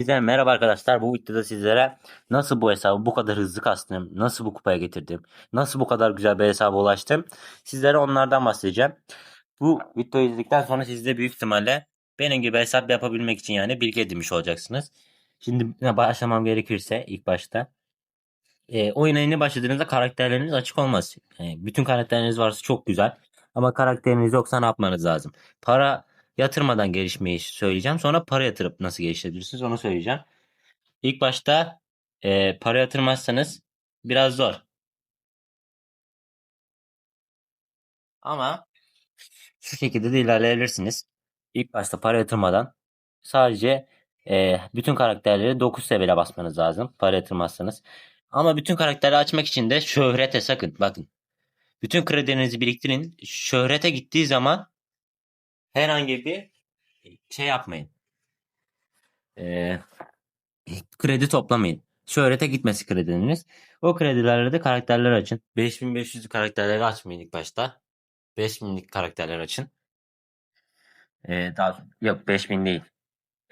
Size merhaba arkadaşlar. Bu videoda sizlere nasıl bu hesabı bu kadar hızlı kastım, nasıl bu kupaya getirdim, nasıl bu kadar güzel bir hesaba ulaştım, sizlere onlardan bahsedeceğim. Bu videoyu izledikten sonra siz de büyük ihtimalle benim gibi hesap yapabilmek için yani bilgi edinmiş olacaksınız. Şimdi başlamam gerekirse ilk başta e, oyuna yeni başladığınızda karakterleriniz açık olmaz. Yani bütün karakterleriniz varsa çok güzel. Ama karakteriniz yoksa ne yapmanız lazım? Para yatırmadan gelişmeyi söyleyeceğim. Sonra para yatırıp nasıl geliştirebilirsiniz onu söyleyeceğim. İlk başta e, para yatırmazsanız biraz zor. Ama şu şekilde de ilerleyebilirsiniz. İlk başta para yatırmadan sadece e, bütün karakterleri 9 seviyeye basmanız lazım. Para yatırmazsanız. Ama bütün karakteri açmak için de şöhrete sakın. Bakın. Bütün kredilerinizi biriktirin. Şöhrete gittiği zaman herhangi bir şey yapmayın. Ee, kredi toplamayın. Şöhrete gitmesi kredileriniz. O kredilerle de karakterler açın. 5500 karakterleri açmayın ilk başta. 5000'lik karakterler açın. Ee, daha, yok 5000 değil.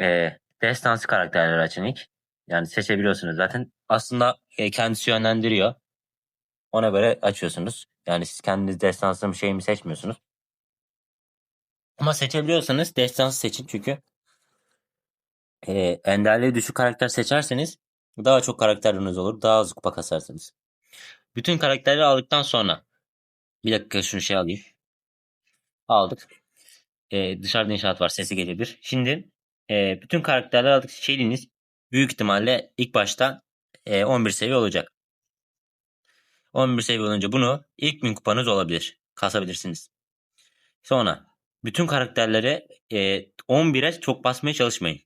Ee, destansı karakterler açın ilk. Yani seçebiliyorsunuz zaten. Aslında e, kendisi yönlendiriyor. Ona göre açıyorsunuz. Yani siz kendiniz destansı mı şey mi seçmiyorsunuz. Ama seçebiliyorsanız destansı seçin çünkü e, enderliği düşük karakter seçerseniz daha çok karakteriniz olur. Daha az kupa kasarsınız. Bütün karakterleri aldıktan sonra bir dakika şunu şey alayım. Aldık. E, dışarıda inşaat var. Sesi gelebilir. Şimdi e, bütün karakterleri aldık. Şeyiniz büyük ihtimalle ilk başta e, 11 seviye olacak. 11 seviye olunca bunu ilk bin kupanız olabilir. Kasabilirsiniz. Sonra bütün karakterlere e, 11'e çok basmaya çalışmayın.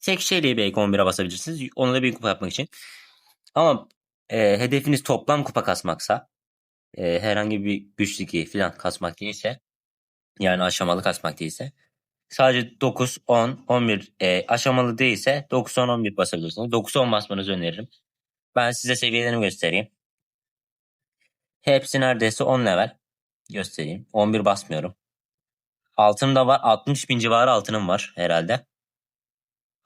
Tek şeyle belki 11'e basabilirsiniz. Onu da bir kupa yapmak için. Ama e, hedefiniz toplam kupa kasmaksa e, herhangi bir güç ligi falan kasmak değilse yani aşamalı kasmak değilse sadece 9, 10, 11 e, aşamalı değilse 9, 10, 11 basabilirsiniz. 9, 10 basmanızı öneririm. Ben size seviyelerini göstereyim. Hepsi neredeyse 10 level. Göstereyim. 11 basmıyorum. Altın da var. 60 bin civarı altınım var herhalde.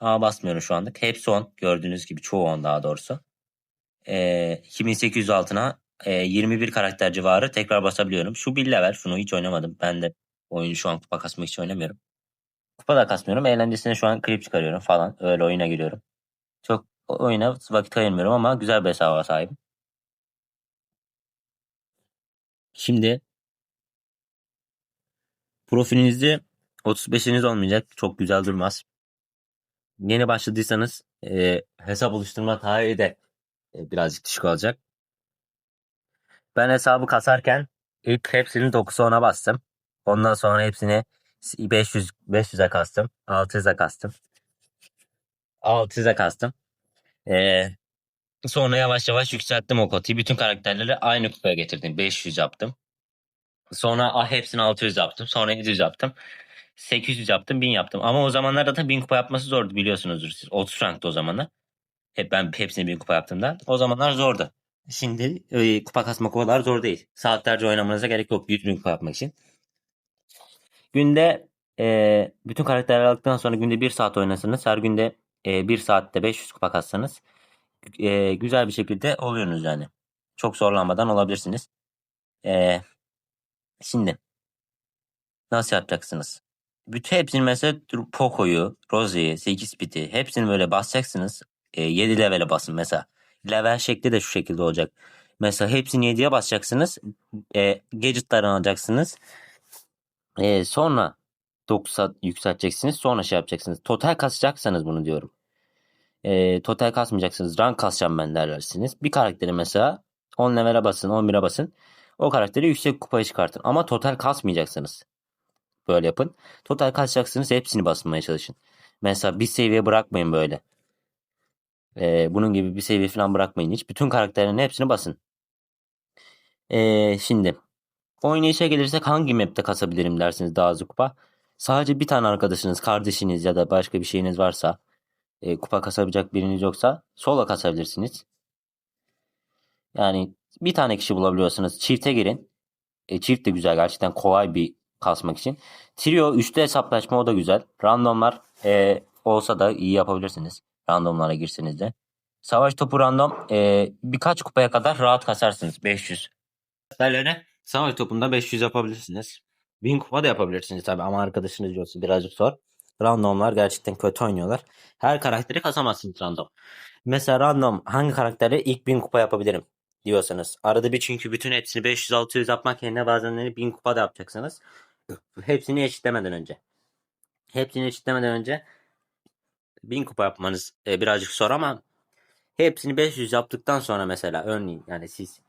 Ama basmıyorum şu anlık. Hepsi 10. Gördüğünüz gibi çoğu 10 daha doğrusu. Ee, 2800 altına e, 21 karakter civarı tekrar basabiliyorum. Şu bir level. Şunu hiç oynamadım. Ben de oyunu şu an kupa kasmak için oynamıyorum. Kupa da kasmıyorum. Eğlencesine şu an klip çıkarıyorum falan. Öyle oyuna giriyorum. Çok oyuna vakit ayırmıyorum ama güzel bir hesaba sahibim. Şimdi profilinizde 35'iniz olmayacak. Çok güzel durmaz. Yeni başladıysanız e, hesap oluşturma tarihi de e, birazcık düşük olacak. Ben hesabı kasarken ilk hepsini 9'a 10'a bastım. Ondan sonra hepsini 500 500'e kastım. 600'e kastım. 600'e kastım. Ee, sonra yavaş yavaş yükselttim o kotuyu. Bütün karakterleri aynı kupaya getirdim. 500 yaptım. Sonra ah, hepsini 600 yaptım. Sonra 700 yaptım. 800 yaptım. 1000 yaptım. Ama o zamanlarda da 1000 kupa yapması zordu biliyorsunuzdur siz. 30 rankta o zamanlar. Hep ben hepsini 1000 kupa yaptığımda. O zamanlar zordu. Şimdi e, kupa kasmak o kadar zor değil. Saatlerce oynamanıza gerek yok 100 bin kupa yapmak için. Günde e, bütün karakterleri aldıktan sonra günde 1 saat oynasanız her günde e, 1 saatte 500 kupa kassanız e, güzel bir şekilde oluyorsunuz yani. Çok zorlanmadan olabilirsiniz. E, şimdi nasıl yapacaksınız? Bütün hepsini mesela Poco'yu, Rosie'yi, 8 Speed'i hepsini böyle basacaksınız. E, 7 level'e basın mesela. Level şekli de şu şekilde olacak. Mesela hepsini 7'ye basacaksınız. E, gadget'ları alacaksınız. E, sonra 9'a yükselteceksiniz. Sonra şey yapacaksınız. Total kasacaksanız bunu diyorum. E, total kasmayacaksınız. Rank kasacağım ben derlersiniz. Bir karakteri mesela 10 level'e basın, 11'e basın. O karakteri yüksek kupaya çıkartın. Ama total kasmayacaksınız. Böyle yapın. Total kasacaksınız. Hepsini basmaya çalışın. Mesela bir seviye bırakmayın böyle. Ee, bunun gibi bir seviye falan bırakmayın hiç. Bütün karakterlerin hepsini basın. Ee, şimdi oynayışa gelirsek hangi map'te kasabilirim dersiniz daha az kupa. Sadece bir tane arkadaşınız, kardeşiniz ya da başka bir şeyiniz varsa e, kupa kasabilecek biriniz yoksa sola kasabilirsiniz. Yani bir tane kişi bulabiliyorsanız çifte girin. E, çift de güzel gerçekten kolay bir kasmak için. Trio üçlü hesaplaşma o da güzel. Randomlar e, olsa da iyi yapabilirsiniz. Randomlara girseniz de. Savaş topu random e, birkaç kupaya kadar rahat kasarsınız. 500. Karakterlerine savaş topunda 500 yapabilirsiniz. 1000 kupa da yapabilirsiniz tabi ama arkadaşınız yoksa birazcık zor. Randomlar gerçekten kötü oynuyorlar. Her karakteri kasamazsınız random. Mesela random hangi karakteri ilk 1000 kupa yapabilirim diyorsanız. Arada bir çünkü bütün hepsini 500-600 yapmak yerine bazen 1000 kupa da yapacaksınız. Hepsini eşitlemeden önce. Hepsini eşitlemeden önce 1000 kupa yapmanız e, birazcık zor ama hepsini 500 yaptıktan sonra mesela örneğin yani siz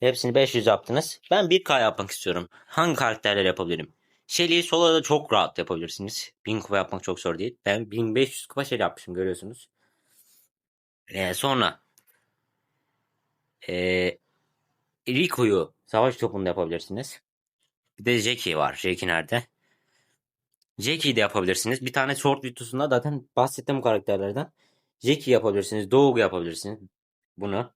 hepsini 500 yaptınız. Ben 1K yapmak istiyorum. Hangi karakterler yapabilirim? Shelly'i solo'da çok rahat yapabilirsiniz. 1000 kupa yapmak çok zor değil. Ben 1500 kupa Shelly yapmışım görüyorsunuz. Ee, sonra ee, Rico'yu savaş topunda yapabilirsiniz. Bir de Jackie var. Jackie nerede? Jackie'yi de yapabilirsiniz. Bir tane short videosunda zaten bahsettim bu karakterlerden. Jackie yapabilirsiniz. Doğu yapabilirsiniz. Bunu.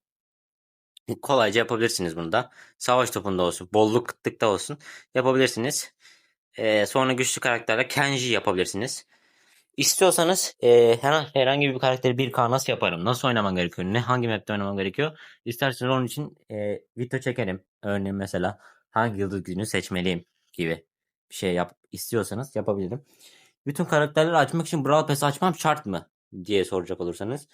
Kolayca yapabilirsiniz bunu da. Savaş topunda olsun. Bolluk kıtlıkta olsun. Yapabilirsiniz. Ee, sonra güçlü karakterle Kenji yapabilirsiniz. İstiyorsanız e, her- herhangi bir karakteri 1K nasıl yaparım? Nasıl oynamam gerekiyor? Ne hangi map'te oynamam gerekiyor? İsterseniz onun için e, video çekerim. Örneğin mesela hangi yıldız gücünü seçmeliyim gibi bir şey yap istiyorsanız yapabilirim. Bütün karakterleri açmak için Brawl Pass açmam şart mı diye soracak olursanız.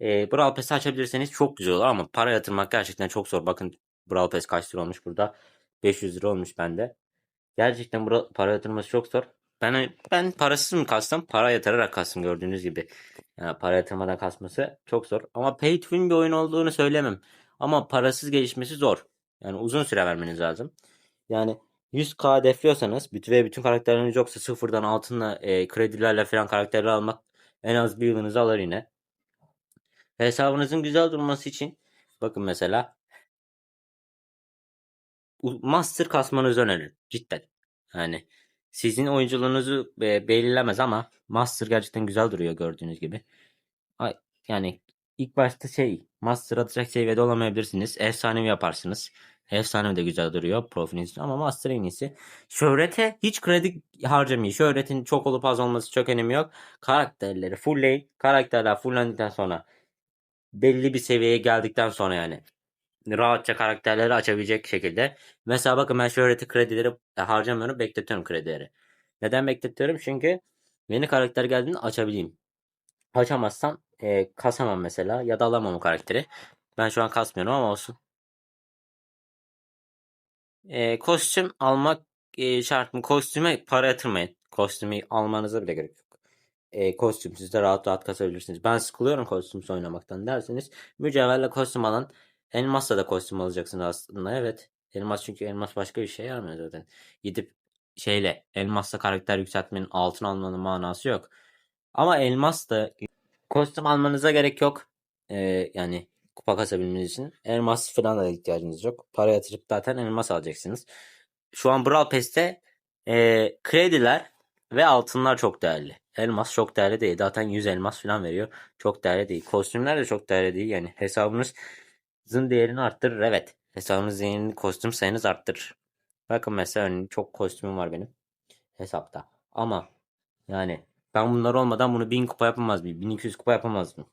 E, Brawl Pass'i açabilirseniz çok güzel olur ama para yatırmak gerçekten çok zor. Bakın Brawl Pass kaç lira olmuş burada? 500 lira olmuş bende. Gerçekten para yatırması çok zor. Ben ben parasız mı kastım? Para yatırarak kastım gördüğünüz gibi. Yani para yatırmadan kasması çok zor. Ama pay to win bir oyun olduğunu söylemem. Ama parasız gelişmesi zor. Yani uzun süre vermeniz lazım. Yani 100k hedefliyorsanız bütün ve bütün karakterleriniz yoksa sıfırdan altınla e, kredilerle falan karakterleri almak en az bir yılınızı alır yine. Hesabınızın güzel durması için bakın mesela master kasmanızı öneririm. Cidden. Yani sizin oyunculuğunuzu e, belirlemez ama master gerçekten güzel duruyor gördüğünüz gibi. Yani ilk başta şey master atacak seviyede olamayabilirsiniz. Efsanevi yaparsınız. Efsanevi de güzel duruyor profiliniz ama master en iyisi. Şöhrete hiç kredi harcamayın. Şöhretin çok olup az olması çok önemi yok. Karakterleri fullleyin. Karakterler fulllendikten sonra belli bir seviyeye geldikten sonra yani rahatça karakterleri açabilecek şekilde. Mesela bakın ben şöhreti kredileri e, harcamıyorum bekletiyorum kredileri. Neden bekletiyorum? Çünkü yeni karakter geldiğinde açabileyim. Açamazsam e, kasamam mesela ya da alamam o karakteri. Ben şu an kasmıyorum ama olsun. E, kostüm almak e, şart mı? Kostüme para yatırmayın. Kostümü almanıza bile gerek yok. E, kostümsüz de rahat rahat kasabilirsiniz. Ben sıkılıyorum kostümsüz oynamaktan derseniz mücevherle kostüm alın. Elmasla da kostüm alacaksınız aslında evet. Elmas çünkü elmas başka bir şey yaramıyor zaten. Gidip şeyle elmasla karakter yükseltmenin altın almanın manası yok. Ama elmas da kostüm almanıza gerek yok. Ee, yani kupa kasabilmeniz için. Elmas falan da ihtiyacınız yok. Para yatırıp zaten elmas alacaksınız. Şu an Brawl Pass'te e, krediler ve altınlar çok değerli. Elmas çok değerli değil. Zaten 100 elmas falan veriyor. Çok değerli değil. Kostümler de çok değerli değil. Yani hesabınızın değerini arttırır. Evet. Hesabınızın değerini kostüm sayınız arttırır. Bakın mesela örneğin çok kostümüm var benim hesapta. Ama yani ben bunlar olmadan bunu 1000 kupa yapamaz mıyım? 1200 kupa yapamaz mıyım?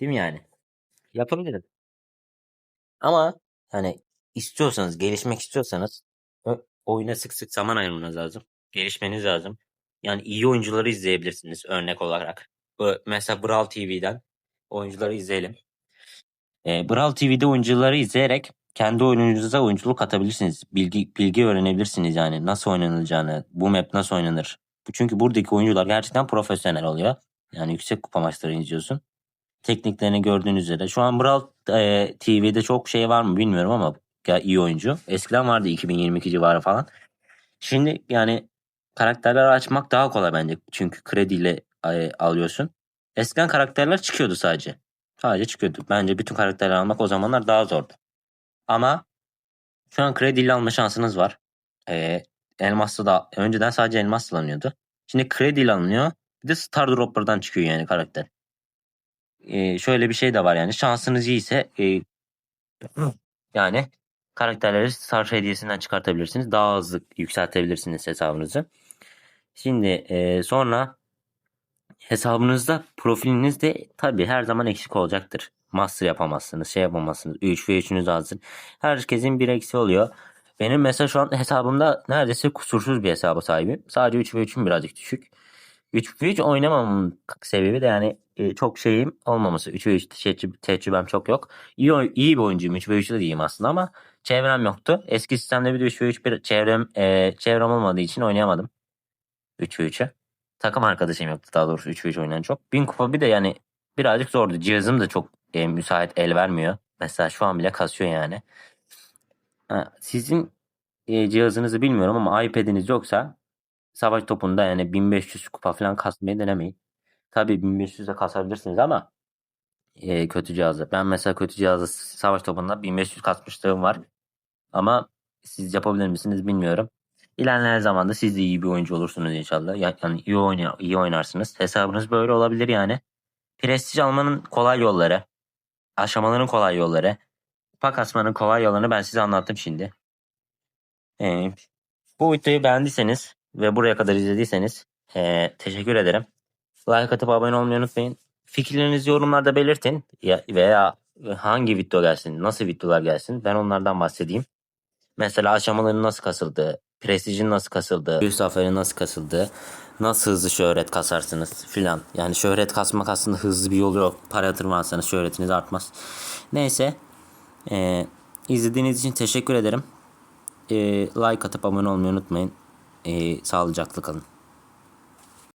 Değil mi yani? Yapabilirim. Ama hani istiyorsanız, gelişmek istiyorsanız oyuna sık sık zaman ayırmanız lazım. Gelişmeniz lazım. Yani iyi oyuncuları izleyebilirsiniz örnek olarak. Mesela Brawl TV'den oyuncuları izleyelim. E, Brawl TV'de oyuncuları izleyerek kendi oyununuza oyunculuk atabilirsiniz. Bilgi bilgi öğrenebilirsiniz yani nasıl oynanılacağını, bu map nasıl oynanır. Çünkü buradaki oyuncular gerçekten profesyonel oluyor. Yani yüksek kupa maçları izliyorsun. Tekniklerini gördüğünüz üzere. Şu an Brawl e, TV'de çok şey var mı bilmiyorum ama ya iyi oyuncu. Eskiden vardı 2022 civarı falan. Şimdi yani karakterler açmak daha kolay bence. Çünkü krediyle e, alıyorsun. Eskiden karakterler çıkıyordu sadece. Sadece çıkıyordu. Bence bütün karakterleri almak o zamanlar daha zordu. Ama şu an krediyle alma şansınız var. Ee, elmasla da önceden sadece elmasla alınıyordu. Şimdi krediyle alınıyor. Bir de Star Dropper'dan çıkıyor yani karakter. Ee, şöyle bir şey de var yani şansınız iyiyse e, yani karakterleri Star hediyesinden çıkartabilirsiniz. Daha hızlı yükseltebilirsiniz hesabınızı. Şimdi e, sonra hesabınızda profilinizde tabii her zaman eksik olacaktır. Master yapamazsınız, şey yapamazsınız. 3 ve 3'ünüz hazır. Herkesin bir eksi oluyor. Benim mesela şu an hesabımda neredeyse kusursuz bir hesaba sahibim. Sadece 3 ve 3'üm birazcık düşük. 3 ve 3 oynamamın sebebi de yani e, çok şeyim olmaması. 3 ve 3 tecrü- tecrübem çok yok. İyi, iyi bir oyuncuyum. 3 ve 3'ü de diyeyim aslında ama çevrem yoktu. Eski sistemde bir de 3 ve 3 bir çevrem, e, çevrem olmadığı için oynayamadım. 3 ve 3'ü. Takım arkadaşım yoktu daha doğrusu 3 ve 3 oynayan çok. 1000 kupa bir de yani birazcık zordu. Cihazım da çok e, müsait el vermiyor. Mesela şu an bile kasıyor yani. Ha, sizin e, cihazınızı bilmiyorum ama iPad'iniz yoksa savaş topunda yani 1500 kupa falan kasmayı denemeyin. Tabii 1500'de kasabilirsiniz ama e, kötü cihazda. Ben mesela kötü cihazda savaş topunda 1500 kasmışlığım var. Ama siz yapabilir misiniz bilmiyorum. İlerleyen zamanda siz de iyi bir oyuncu olursunuz inşallah. Ya- Yani iyi, oyna, iyi oynarsınız. Hesabınız böyle olabilir yani. Prestij almanın kolay yolları, aşamaların kolay yolları, kupa kasmanın kolay yollarını ben size anlattım şimdi. Ee, bu videoyu beğendiyseniz ve buraya kadar izlediyseniz ee, teşekkür ederim. Like atıp abone olmayı unutmayın. Fikirlerinizi yorumlarda belirtin ya, veya hangi video gelsin, nasıl videolar gelsin ben onlardan bahsedeyim. Mesela aşamaların nasıl kasıldığı, prestijin nasıl kasıldığı, bir zaferin nasıl kasıldığı, nasıl hızlı şöhret kasarsınız filan. Yani şöhret kasmak aslında hızlı bir yol yok. Para yatırmazsanız şöhretiniz artmaz. Neyse. Ee, izlediğiniz için teşekkür ederim. Ee, like atıp abone olmayı unutmayın. Ee, sağlıcakla kalın.